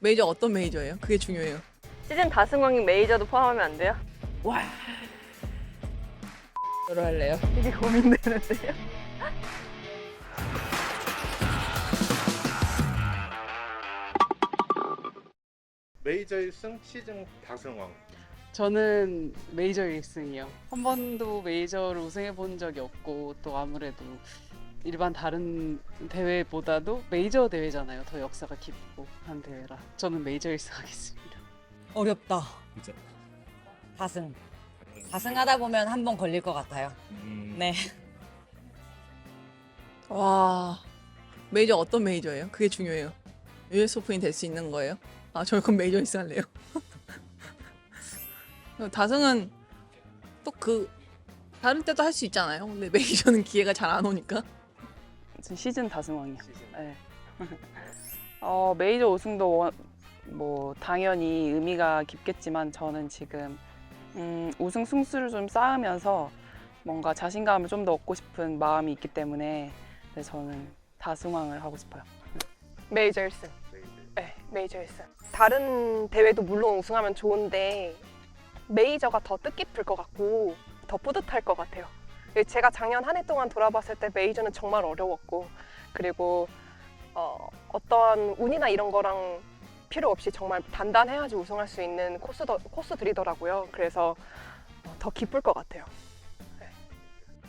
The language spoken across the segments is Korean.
메이저 어떤 메이저예요? 그게 중요해요. 시즌 다승왕 메이저도 포함하면 안 돼요? 와. 저로 할래요. 이게 고민되는데요. 메이저 1승 시즌 다승왕 저는 메이저 1승이요. 한 번도 메이저를 우승해 본 적이 없고 또 아무래도 일반 다른 대회보다도 메이저 대회잖아요. 더 역사가 깊고 한 대회라. 저는 메이저 1승 하겠습니다. 어렵다. 그죠? 다승. 다승하다 보면 한 번 걸릴 것 같아요. 음, 네. 와. 메이저 어떤 메이저예요? 그게 중요해요. US 오픈이 될 수 있는 거예요? 아, 저 그럼 메이저 1승 할래요. 다승은 또 그 다른 때도 할 수 있잖아요. 근데 메이저는 기회가 잘 안 오니까. 전 시즌 다승왕이요. 시즌. 네. 어, 메이저 우승도 원- 뭐 당연히 의미가 깊겠지만 저는 지금 음, 우승 승수를 좀 쌓으면서 뭔가 자신감을 좀 더 얻고 싶은 마음이 있기 때문에 네, 저는 다승왕을 하고 싶어요. 메이저 1승. 메이저 네, 메이저 1승. 다른 대회도 물론 우승하면 좋은데 메이저가 더 뜻깊을 것 같고 더 뿌듯할 것 같아요. 제가 작년 한 해 동안 돌아봤을 때 메이저는 정말 어려웠고 그리고 어, 어떠한 운이나 이런 거랑 필요 없이 정말 단단해야지 우승할 수 있는 코스 코스들이더라고요. 그래서 어, 더 기쁠 것 같아요.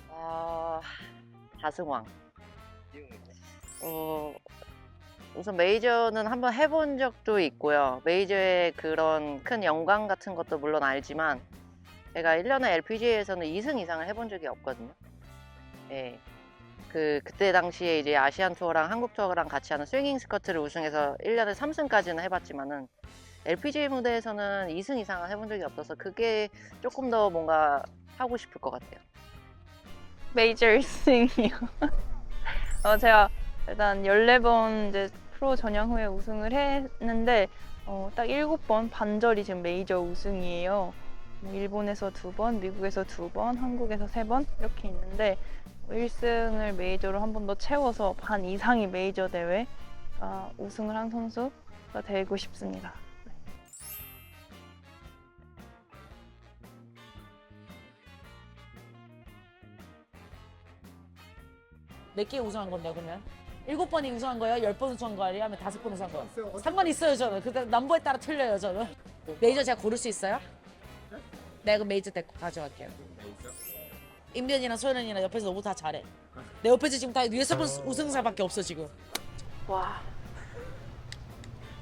어, 다승왕. 어, 우선 메이저는 한번 해본 적도 있고요. 메이저의 그런 큰 영광 같은 것도 물론 알지만 제가 1년에 LPGA에서는 2승 이상을 해본 적이 없거든요. 예. 그 그때 당시에 이제 아시안 투어랑 한국 투어랑 같이 하는 스윙잉 스커트를 우승해서 1년에 3승까지는 해봤지만은 LPGA 무대에서는 2승 이상을 해본 적이 없어서 그게 조금 더 뭔가 하고 싶을 것 같아요. 메이저 1승이요. 어, 제가 일단 14번 이제 프로 전향 후에 우승을 했는데 어, 딱 7번 반절이 지금 메이저 우승이에요. 뭐 일본에서 두 번, 미국에서 두 번, 한국에서 세 번 이렇게 있는데 1승을 메이저로 한 번 더 채워서 반 이상이 메이저 대회 아, 우승을 한 선수가 되고 싶습니다. 몇 개 우승한 건데 그러면? 일곱 번이 우승한 거예요? 열 번 우승한 거예요? 아니면 다섯 번 우승한 거예요? 상관 있어요 저는. 근데 넘버에 따라 틀려요 저는. 메이저 제가 고를 수 있어요? 내가 그 메이저 데리고 가져갈게요. 임변이랑 소연이랑 옆에서 너무 다 잘해. 내 옆에서 지금 다 위에서 본 우승사밖에 없어 지금. 와.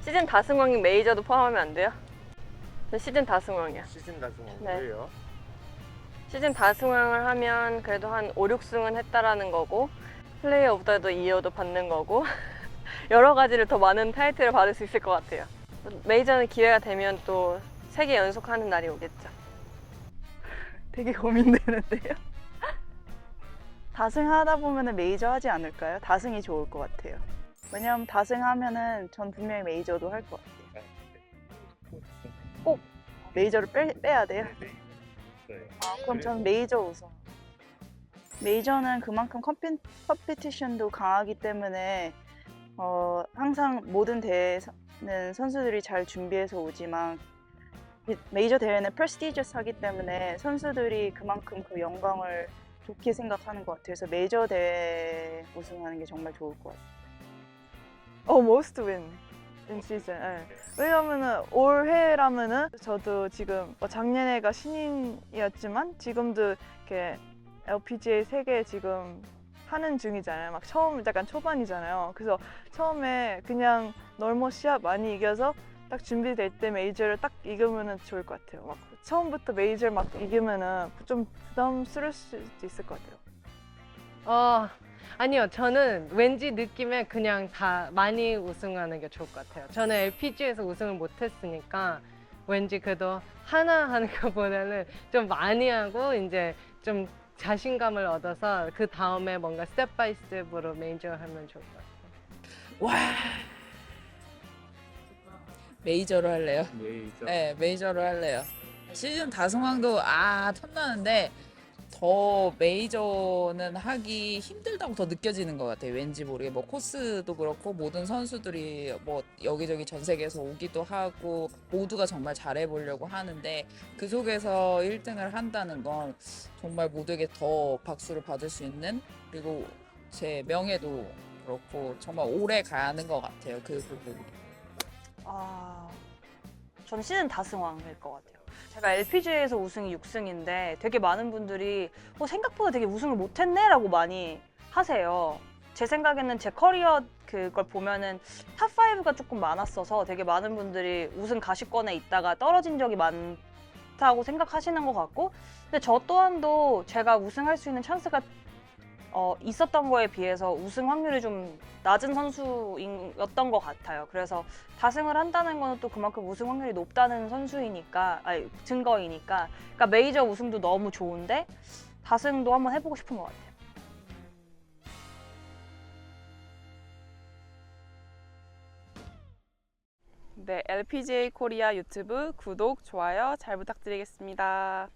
시즌 다승왕이 메이저도 포함하면 안 돼요? 저 시즌 다승왕이야. 시즌 다승왕 네. 왜요? 시즌 다승왕을 하면 그래도 한 5, 6승은 했다라는 거고 플레이어 오브 더도 2어도 받는 거고 여러 가지를 더 많은 타이틀을 받을 수 있을 것 같아요. 메이저는 기회가 되면 또세개 연속하는 날이 오겠죠. 되게 고민되는데요. 다승 하다 보면은 메이저 하지 않을까요? 다승이 좋을 것 같아요. 왜냐하면 다승 하면은 전 분명히 메이저도 할 것 같아요. 꼭 메이저를 빼, 빼야 돼요. 네. 아, 그럼 저는 메이저 우선. 메이저는 그만큼 컴피, 컴피티션도 강하기 때문에 어, 항상 모든 대회는 선수들이 잘 준비해서 오지만 이 메이저 대회는 프레스티지어스 하기 때문에 선수들이 그만큼 그 영광을 좋게 생각하는 것 같아요. 그래서 메이저 대회 우승하는 게 정말 좋을 것 같아요. 어, most win in season. 예. 왜냐면은 올해라면은 저도 지금 뭐 작년에가 신인이었지만 지금도 이렇게 LPGA 세계 지금 하는 중이잖아요. 막 처음 약간 초반이잖아요. 그래서 처음에 그냥 normal 시합 많이 이겨서 딱 준비될 때 메이저를 딱 이기면은 좋을 것 같아요. 막 처음부터 메이저 막 이기면은 좀 부담스러울 수도 있을 것 같아요. 어, 아니요. 저는 왠지 느낌에 그냥 다 많이 우승하는 게 좋을 것 같아요. 저는 LPG에서 우승을 못했으니까 왠지 그래도 하나 하는 것보다는 좀 많이 하고 이제 좀 자신감을 얻어서 그 다음에 뭔가 스텝 바이 스텝으로 메이저 하면 좋을 것 같아요. 와. 메이저로 할래요. 메이저 네, 메이저로 할래요. 시즌 다승왕도 아 탐나는데 더 메이저는 하기 힘들다고 더 느껴지는 것 같아요. 왠지 모르게 뭐 코스도 그렇고 모든 선수들이 뭐 여기저기 전 세계에서 오기도 하고 모두가 정말 잘해보려고 하는데 그 속에서 1등을 한다는 건 정말 모두에게 더 박수를 받을 수 있는 그리고 제 명예도 그렇고 정말 오래 가는 것 같아요. 그 부분이. 아, 전 시즌 다승왕일 것 같아요. 제가 LPGA에서 우승이 6승인데 되게 많은 분들이 어, 생각보다 되게 우승을 못했네라고 많이 하세요. 제 생각에는 제 커리어 그걸 보면은 탑 5가 조금 많았어서 되게 많은 분들이 우승 가시권에 있다가 떨어진 적이 많다고 생각하시는 것 같고 근데 저 또한도 제가 우승할 수 있는 찬스가 어, 있었던 거에 비해서 우승 확률이 좀 낮은 선수였던 것 같아요. 그래서 다승을 한다는 거는 또 그만큼 우승 확률이 높다는 선수이니까, 아니, 증거이니까. 그러니까 메이저 우승도 너무 좋은데 다승도 한번 해보고 싶은 것 같아요. 네, LPGA 코리아 유튜브 구독, 좋아요 잘 부탁드리겠습니다.